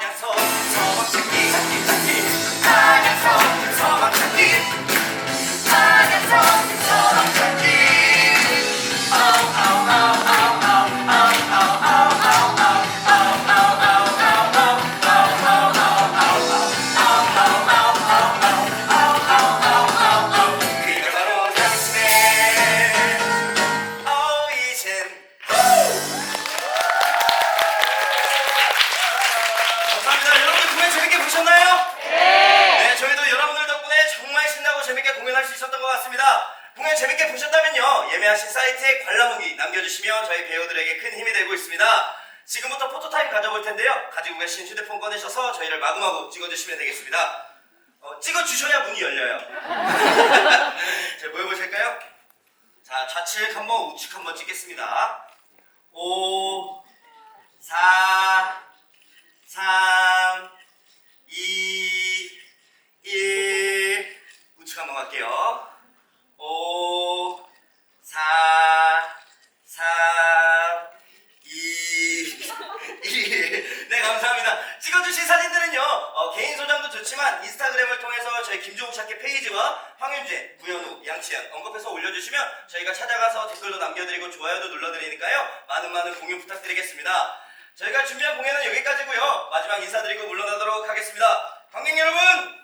that's all. 보셨나요? 네. 네, 저희도 여러분들 덕분에 정말 신나고 재밌게 공연할 수 있었던 것 같습니다. 공연 재밌게 보셨다면요. 예매하신 사이트에 관람 후기 남겨주시면 저희 배우들에게 큰 힘이 되고 있습니다. 지금부터 포토타임 가져볼 텐데요. 가지고 계신 휴대폰 꺼내셔서 저희를 마구마구 찍어주시면 되겠습니다. 어, 찍어주셔야 문이 열려요. 자, 뭐 해보실까요? 자, 좌측 한번 우측 한번 찍겠습니다. 오. 좋지만 인스타그램을 통해서 저희 김종욱 샤키 페이지와 황윤재, 구현우, 양치현 언급해서 올려주시면 저희가 찾아가서 댓글도 남겨드리고 좋아요도 눌러드리니까요. 많은 많은 공유 부탁드리겠습니다. 저희가 준비한 공연은 여기까지고요. 마지막 인사드리고 물러나도록 하겠습니다. 관객 여러분,